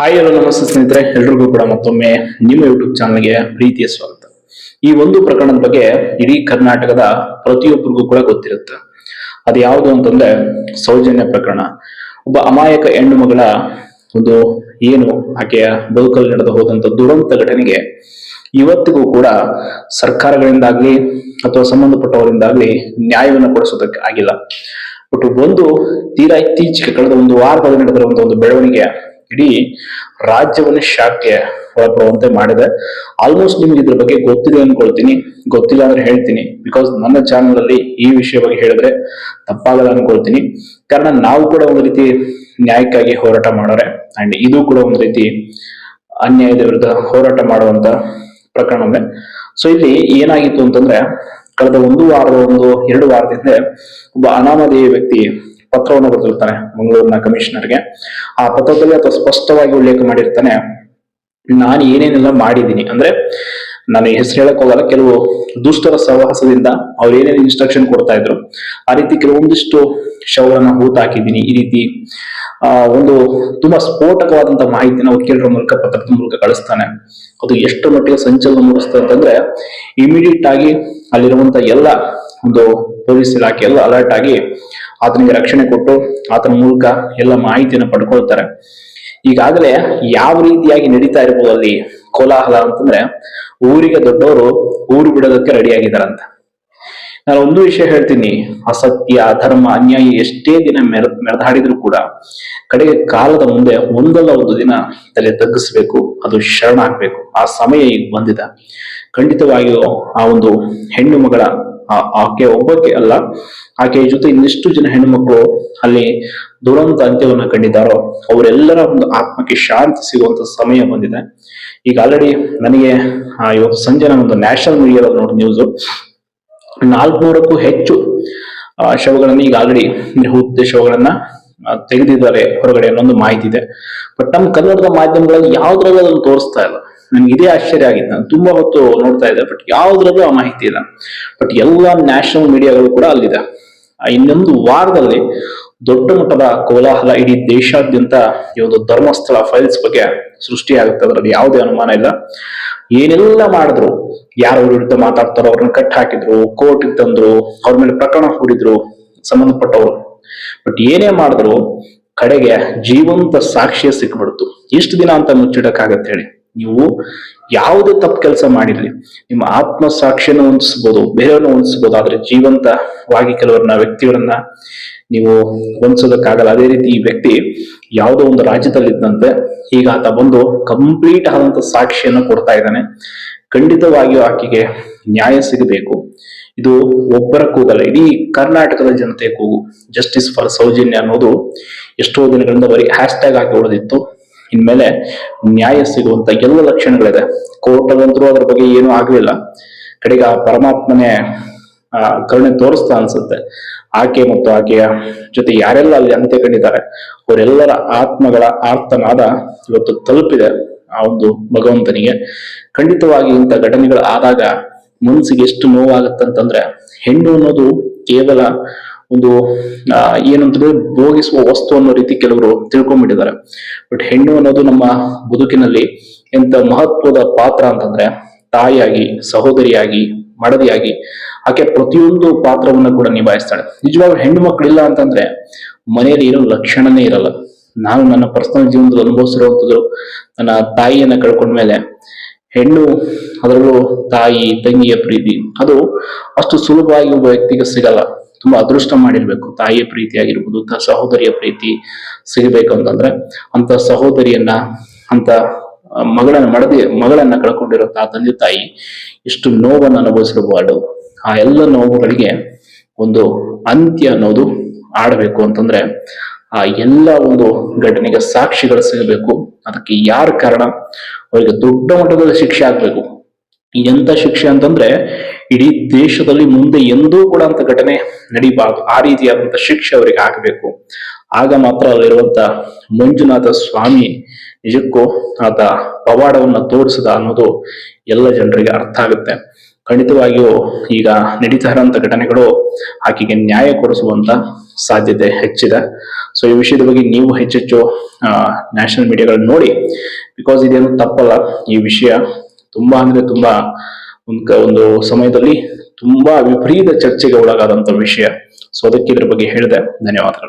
Hi hello ನಮಸ್ತೆ ಸ್ನೇಹಿತರೆ, ಎಲ್ರಿಗೂ ಕೂಡ ಮತ್ತೊಮ್ಮೆ ನಿಮ್ಮ ಯೂಟ್ಯೂಬ್ ಚಾನಲ್ಗೆ ಪ್ರೀತಿಯ ಸ್ವಾಗತ. ಈ ಒಂದು ಪ್ರಕರಣದ ಬಗ್ಗೆ ಇಡೀ ಕರ್ನಾಟಕದ ಪ್ರತಿಯೊಬ್ಬರಿಗೂ ಕೂಡ ಗೊತ್ತಿರುತ್ತೆ. ಅದು ಯಾವುದು ಅಂತಂದ್ರೆ ಸೌಜನ್ಯ ಪ್ರಕರಣ. ಒಬ್ಬ ಅಮಾಯಕ ಹೆಣ್ಣು ಮಗಳ ಒಂದು ಏನು ಆಕೆಯ ಬದುಕಲ್ಲಿ ನಡೆದು ಹೋದಂತ ದುರಂತ ಘಟನೆಗೆ ಇವತ್ತಿಗೂ ಕೂಡ ಸರ್ಕಾರಗಳಿಂದಾಗ್ಲಿ ಅಥವಾ ಸಂಬಂಧಪಟ್ಟವರಿಂದಾಗ್ಲಿ ನ್ಯಾಯವನ್ನು ಕೊಡಿಸೋದಕ್ಕೆ ಆಗಿಲ್ಲ. ಬಟ್ ಒಂದು ತೀರಾ ಇತ್ತೀಚೆಗೆ ಕಳೆದ ಒಂದು ವಾರದಲ್ಲಿ ನಡೆದಿರುವಂತಹ ಒಂದು ಬೆಳವಣಿಗೆ ಇಡೀ ರಾಜ್ಯವನ್ನು ಶಾಖೆ ಒಳಪಡುವಂತೆ ಮಾಡಿದೆ. ಆಲ್ಮೋಸ್ಟ್ ನಿಮ್ಗೆ ಇದ್ರ ಬಗ್ಗೆ ಗೊತ್ತಿದೆ ಅನ್ಕೊಳ್ತೀನಿ. ಗೊತ್ತಿಲ್ಲ ಅಂದ್ರೆ ಹೇಳ್ತೀನಿ. ಬಿಕಾಸ್ ನನ್ನ ಚಾನಲ್ ಅಲ್ಲಿ ಈ ವಿಷಯ ಬಗ್ಗೆ ಹೇಳಿದ್ರೆ ತಪ್ಪಾಗಲ್ಲ ಅನ್ಕೊಳ್ತೀನಿ. ಕಾರಣ ನಾವು ಕೂಡ ಒಂದು ರೀತಿ ನ್ಯಾಯಕ್ಕಾಗಿ ಹೋರಾಟ ಮಾಡೋರೆ. ಅಂಡ್ ಇದು ಕೂಡ ಒಂದು ರೀತಿ ಅನ್ಯಾಯದ ವಿರುದ್ಧ ಹೋರಾಟ ಮಾಡುವಂತ ಪ್ರಕರಣವೇ ಸೊ ಇಲ್ಲಿ ಏನಾಗಿತ್ತು ಅಂತಂದ್ರೆ, ಕಳೆದ ಒಂದು ವಾರದ ಒಂದು ಎರಡು ವಾರದಿಂದ ಒಬ್ಬ ಅನಾಮಧೇಯ ವ್ಯಕ್ತಿ ಪತ್ರವನ್ನು ಬರೆದಿರ್ತಾನೆ ಮಂಗಳೂರಿನ ಕಮಿಷನರ್ಗೆ. ಆ ಪತ್ರದಲ್ಲಿ ಅಥವಾ ಸ್ಪಷ್ಟವಾಗಿ ಉಲ್ಲೇಖ ಮಾಡಿರ್ತಾನೆ ನಾನು ಏನೇನೆಲ್ಲ ಮಾಡಿದ್ದೀನಿ. ಅಂದ್ರೆ ನಾನು ಹೆಸರು ಹೇಳಕ್ ಹೋಗಲ್ಲ. ಕೆಲವು ದುಷ್ಟರ ಸಹವಾಸದಿಂದ ಅವ್ರು ಏನೇನು ಇನ್ಸ್ಟ್ರಕ್ಷನ್ ಕೊಡ್ತಾ ಇದ್ರು, ಆ ರೀತಿ ಕೆಲವೊಂದಿಷ್ಟು ಶವಗಳನ್ನ ಹೂತಾಕಿದ್ದೀನಿ ಈ ರೀತಿ, ಆ, ಒಂದು ತುಂಬಾ ಸ್ಫೋಟಕವಾದಂತ ಮಾಹಿತಿನ ವಕೀಲರ ಮೂಲಕ ಪತ್ರದ ಮೂಲಕ ಕಳಿಸ್ತಾನೆ. ಅದು ಎಷ್ಟು ಮಟ್ಟಿಗೆ ಸಂಚಲನ ಮೂಡಿಸ್ತದೆ ಅಂತಂದ್ರೆ ಇಮಿಡಿಯೇಟ್ ಆಗಿ ಅಲ್ಲಿರುವಂತ ಎಲ್ಲ ಒಂದು ಪೊಲೀಸ್ ಇಲಾಖೆ, ಎಲ್ಲ ಅಲರ್ಟ್ ಆಗಿ ಆತನಿಗೆ ರಕ್ಷಣೆ ಕೊಟ್ಟು ಆತನ ಮೂಲಕ ಎಲ್ಲ ಮಾಹಿತಿಯನ್ನು ಪಡ್ಕೊಳ್ತಾರೆ. ಈಗಾಗಲೇ ಯಾವ ರೀತಿಯಾಗಿ ನಡೀತಾ ಇರ್ಬೋದು ಅಲ್ಲಿ ಕೋಲಾಹಲ ಅಂತಂದ್ರೆ ಊರಿಗೆ ದೊಡ್ಡವರು ಊರು ಬಿಡೋದಕ್ಕೆ ರೆಡಿ ಆಗಿದಾರಂತ ನಾನು ಒಂದು ವಿಷಯ ಹೇಳ್ತೀನಿ, ಅಸತ್ಯ, ಅಧರ್ಮ, ಅನ್ಯಾಯ ಎಷ್ಟೇ ದಿನ ಮೆರ, ಮೆರೆದಾಡಿದ್ರು ಕೂಡ ಕಡೆಗೆ ಕಾಲದ ಮುಂದೆ ಒಂದಲ್ಲ ಒಂದು ದಿನ ತಲೆ ತಗ್ಗಿಸ್ಬೇಕು, ಅದು ಶರಣ ಆಗ್ಬೇಕು. ಆ ಸಮಯ ಈಗ ಬಂದಿದೆ. ಖಂಡಿತವಾಗಿಯೂ ಆ ಒಂದು ಹೆಣ್ಣು ಮಗಳ ಆಕೆ ಒಬ್ಬಕ್ಕೆ ಅಲ್ಲ, ಆಕೆಯ ಜೊತೆ ಇನ್ನೆಷ್ಟು ಜನ ಹೆಣ್ಣುಮಕ್ಕಳು ಅಲ್ಲಿ ದುರಂತ ಅಂತ್ಯವನ್ನ ಕಂಡಿದ್ದಾರೋ, ಅವರೆಲ್ಲರ ಒಂದು ಆತ್ಮಕ್ಕೆ ಶಾಂತಿ ಸಿಗುವಂತ ಸಮಯ ಬಂದಿದೆ. ಈಗ ಆಲ್ರೆಡಿ ನನಗೆ ಇವತ್ತು ಸಂಜೆ ನಾನೊಂದು ಒಂದು ನ್ಯಾಷನಲ್ ಮೀಡಿಯಾದಲ್ಲಿ ನೋಡಿ ನ್ಯೂಸ್ ನಾಲ್ಕುನೂರಕ್ಕೂ ಹೆಚ್ಚು ಶವಗಳನ್ನ ಈಗ ಆಲ್ರೆಡಿ ಹುದ್ದೆ ಶವಗಳನ್ನ ತೆಗೆದಿದ್ದಾರೆ ಹೊರಗಡೆ ಅನ್ನೋ ಮಾಹಿತಿ ಇದೆ. ಬಟ್ ನಮ್ಮ ಕನ್ನಡದ ಮಾಧ್ಯಮಗಳಲ್ಲಿ ಯಾವ್ದ್ರಲ್ಲಿ ಅದನ್ನು ತೋರಿಸ್ತಾ ಇಲ್ಲ. ನನ್ಗೆ ಇದೇ ಆಶ್ಚರ್ಯ ಆಗಿತ್ತು. ನಾನು ತುಂಬಾ ಹೊತ್ತು ನೋಡ್ತಾ ಇದ್ದೆ ಬಟ್ ಯಾವ್ದ್ರಲ್ಲೂ ಆ ಮಾಹಿತಿ ಇಲ್ಲ. ಬಟ್ ಎಲ್ಲ ನ್ಯಾಷನಲ್ ಮೀಡಿಯಾಗಳು ಕೂಡ ಅಲ್ಲಿದೆ. ಇನ್ನೊಂದು ವಾರದಲ್ಲಿ ದೊಡ್ಡ ಮಟ್ಟದ ಕೋಲಾಹಲ ಇಡೀ ದೇಶಾದ್ಯಂತ ಈ ಒಂದು ಧರ್ಮಸ್ಥಳ ಫೈಲ್ಸ್ ಬಗ್ಗೆ ಸೃಷ್ಟಿಯಾಗುತ್ತೆ. ಅದರಲ್ಲಿ ಯಾವುದೇ ಅನುಮಾನ ಇಲ್ಲ. ಏನೆಲ್ಲ ಮಾಡಿದ್ರು, ಯಾರು ವಿರುದ್ಧ ಮಾತಾಡ್ತಾರೋ, ಅವ್ರನ್ನ ಕಟ್ ಹಾಕಿದ್ರು ಕೋರ್ಟ್ ತಂದ್ರು, ಅವ್ರ ಮೇಲೆ ಪ್ರಕರಣ ಹೂಡಿದ್ರು, ಸಂಬಂಧಪಟ್ಟವರು. ಬಟ್ ಏನೇ ಮಾಡಿದ್ರು, ಕಡೆಗೆ ಜೀವಂತ ಸಾಕ್ಷಿಯ ಸಿಕ್ಬಿಡ್ತು. ಎಷ್ಟು ದಿನ ಅಂತ ಮುಚ್ಚಿಡಕ್ಕಾಗತ್ತೆ ಹೇಳಿ. ನೀವು ಯಾವುದೇ ತಪ್ಪು ಕೆಲಸ ಮಾಡಿರಲಿ, ನಿಮ್ಮ ಆತ್ಮ ಸಾಕ್ಷಿಯನ್ನು ಹೊಂದಿಸ್ಬೋದು, ಬೇರೆಯವ್ರನ್ನ ಹೊಂದಿಸ್ಬೋದು, ಆದ್ರೆ ಜೀವಂತವಾಗಿ ಕೆಲವರನ್ನ, ವ್ಯಕ್ತಿಗಳನ್ನ ನೀವು ಹೊಂದಿಸೋದಕ್ಕಾಗಲ್ಲ. ಅದೇ ರೀತಿ ಈ ವ್ಯಕ್ತಿ ಯಾವುದೋ ಒಂದು ರಾಜ್ಯದಲ್ಲಿದ್ದಂತೆ ಈಗ ಆತ ಬಂದು ಕಂಪ್ಲೀಟ್ ಆದಂತ ಸಾಕ್ಷಿಯನ್ನು ಕೊಡ್ತಾ ಇದ್ದಾನೆ. ಖಂಡಿತವಾಗಿಯೂ ಆಕೆಗೆ ನ್ಯಾಯ ಸಿಗಬೇಕು. ಇದು ಒಬ್ಬರ ಕೂಗಲ್ಲ, ಇಡೀ ಕರ್ನಾಟಕದ ಜನತೆ ಕೂಗು. ಜಸ್ಟಿಸ್ ಫಾರ್ ಸೌಜನ್ಯ ಅನ್ನೋದು ಎಷ್ಟೋ ದಿನಗಳಿಂದ ಬರೀ ಹ್ಯಾಶ್ ಟ್ಯಾಗ್ ಉಳಿದಿತ್ತು ಇನ್ಮೇಲೆ ನ್ಯಾಯ ಸಿಗುವಂತ ಎಲ್ಲ ಲಕ್ಷಣಗಳಿದೆ. ಕೋರ್ಟ್ ಅದರ ಅದ್ರ ಬಗ್ಗೆ ಏನೂ ಆಗ್ಲಿಲ್ಲ. ಕಡೆಗೆ ಆ ಪರಮಾತ್ಮನೇ, ಆ, ಕರುಣೆ ತೋರಿಸ್ತಾ ಅನ್ಸುತ್ತೆ. ಆಕೆ ಮತ್ತು ಆಕೆಯ ಜೊತೆ ಯಾರೆಲ್ಲ ಅಲ್ಲಿ ಅಂತ್ಯ ಕಂಡಿದ್ದಾರೆ, ಅವರೆಲ್ಲರ ಆತ್ಮಗಳ ಆರ್ತನಾದ ಇವತ್ತು ತಲುಪಿದೆ ಆ ಒಂದು ಭಗವಂತನಿಗೆ. ಖಂಡಿತವಾಗಿ ಇಂಥ ಘಟನೆಗಳು ಆದಾಗ ಮನಸ್ಸಿಗೆ ಎಷ್ಟು ನೋವಾಗತ್ತಂತಂದ್ರೆ, ಹೆಣ್ಣು ಅನ್ನೋದು ಕೇವಲ ಒಂದು ಏನಂತಂದ್ರೆ ಭೋಗಿಸುವ ವಸ್ತು ಅನ್ನೋ ರೀತಿ ಕೆಲವರು ತಿಳ್ಕೊಂಡ್ಬಿಟ್ಟಿದ್ದಾರೆ. ಬಟ್ ಹೆಣ್ಣು ಅನ್ನೋದು ನಮ್ಮ ಬದುಕಿನಲ್ಲಿ ಎಂತ ಮಹತ್ವದ ಪಾತ್ರ ಅಂತಂದ್ರೆ ತಾಯಿಯಾಗಿ, ಸಹೋದರಿಯಾಗಿ, ಮಡದಿಯಾಗಿ ಆಕೆ ಪ್ರತಿಯೊಂದು ಪಾತ್ರವನ್ನ ಕೂಡ ನಿಭಾಯಿಸ್ತಾಳೆ. ನಿಜವಾಗ ಹೆಣ್ಣು ಮಕ್ಕಳಿಲ್ಲ ಅಂತಂದ್ರೆ ಮನೆಯಲ್ಲಿ ಇರೋ ಲಕ್ಷಣನೇ ಇರಲ್ಲ. ನಾನು ನನ್ನ ಪರ್ಸನಲ್ ಜೀವನದಲ್ಲಿ ಅನುಭವಿಸಿರುವಂತದ್ದು ನನ್ನ ತಾಯಿಯನ್ನ ಕಳ್ಕೊಂಡ್ಮೇಲೆ ಹೆಣ್ಣು ಅದರಲ್ಲೂ ತಾಯಿ, ತಂಗಿಯ ಪ್ರೀತಿ, ಅದು ಅಷ್ಟು ಸುಲಭವಾಗಿ ಒಬ್ಬ ವ್ಯಕ್ತಿಗೆ ಸಿಗಲ್ಲ. ತುಂಬಾ ಅದೃಷ್ಟ ಮಾಡಿರ್ಬೇಕು. ತಾಯಿಯ ಪ್ರೀತಿ ಆಗಿರ್ಬೋದು ಸಹೋದರಿಯ ಪ್ರೀತಿ ಸಿಗಬೇಕು ಅಂತಂದ್ರೆ ಅಂತ ಸಹೋದರಿಯನ್ನ ಅಂತ ಮಗಳನ್ನ ಮಡದಿ, ಮಗಳನ್ನ ಕಳ್ಕೊಂಡಿರೋ ತಾ ತಂದೆ ತಾಯಿ ಎಷ್ಟು ನೋವನ್ನು ಅನುಭವಿಸಿರಬಾರ್ದು ಆ ಎಲ್ಲ ನೋವುಗಳಿಗೆ ಒಂದು ಅಂತ್ಯ ಅನ್ನೋದು ಆಡಬೇಕು ಅಂತಂದ್ರೆ ಆ ಎಲ್ಲ ಒಂದು ಘಟನೆಗೆ ಸಾಕ್ಷಿಗಳು ಸಿಗಬೇಕು. ಅದಕ್ಕೆ ಯಾರ ಕಾರಣ? ಅವರಿಗೆ ದೊಡ್ಡ ಮಟ್ಟದ ಶಿಕ್ಷೆ ಆಗ್ಬೇಕು. ಎಂತ ಶಿಕ್ಷೆ ಅಂತಂದ್ರೆ, ಇಡೀ ದೇಶದಲ್ಲಿ ಮುಂದೆ ಎಂದೂ ಕೂಡ ಅಂತ ಘಟನೆ ನಡೀಬಾರ್ದು. ಆ ರೀತಿಯಾದಂತ ಶಿಕ್ಷೆ ಅವರಿಗೆ ಹಾಕಬೇಕು ಆಗ ಮಾತ್ರ ಅಲ್ಲಿರುವಂತ ಮಂಜುನಾಥ ಸ್ವಾಮಿ ನಿಜಕ್ಕೂ ಆತ ಪವಾಡವನ್ನ ತೋರಿಸದ ಅನ್ನೋದು ಎಲ್ಲ ಜನರಿಗೆ ಅರ್ಥ ಆಗುತ್ತೆ. ಖಂಡಿತವಾಗಿಯೂ ಈಗ ನಡೀತಾ ಇರುವಂತ ಘಟನೆಗಳು ಆಕೆಗೆ ನ್ಯಾಯ ಕೊಡಿಸುವಂತ ಸಾಧ್ಯತೆ ಹೆಚ್ಚಿದೆ. ಸೊ ಈ ವಿಷಯದ ಬಗ್ಗೆ ನೀವು ಹೆಚ್ಚೆಚ್ಚು ನ್ಯಾಷನಲ್ ಮೀಡಿಯಾಗಳನ್ನ ನೋಡಿ. ಬಿಕಾಸ್ ಇದೇನು ತಪ್ಪಲ್ಲ, ಈ ವಿಷಯ ತುಂಬಾ ಅಂದ್ರೆ ತುಂಬಾ ಒಂದು ಸಮಯದಲ್ಲಿ ತುಂಬಾ ವಿಪರೀತ ಚರ್ಚೆಗೆ ಒಳಗಾದಂತ ವಿಷಯ. ಸೊ ಅದಕ್ಕೆ ಇದ್ರ ಬಗ್ಗೆ ಹೇಳಿದೆ. ಧನ್ಯವಾದಗಳು.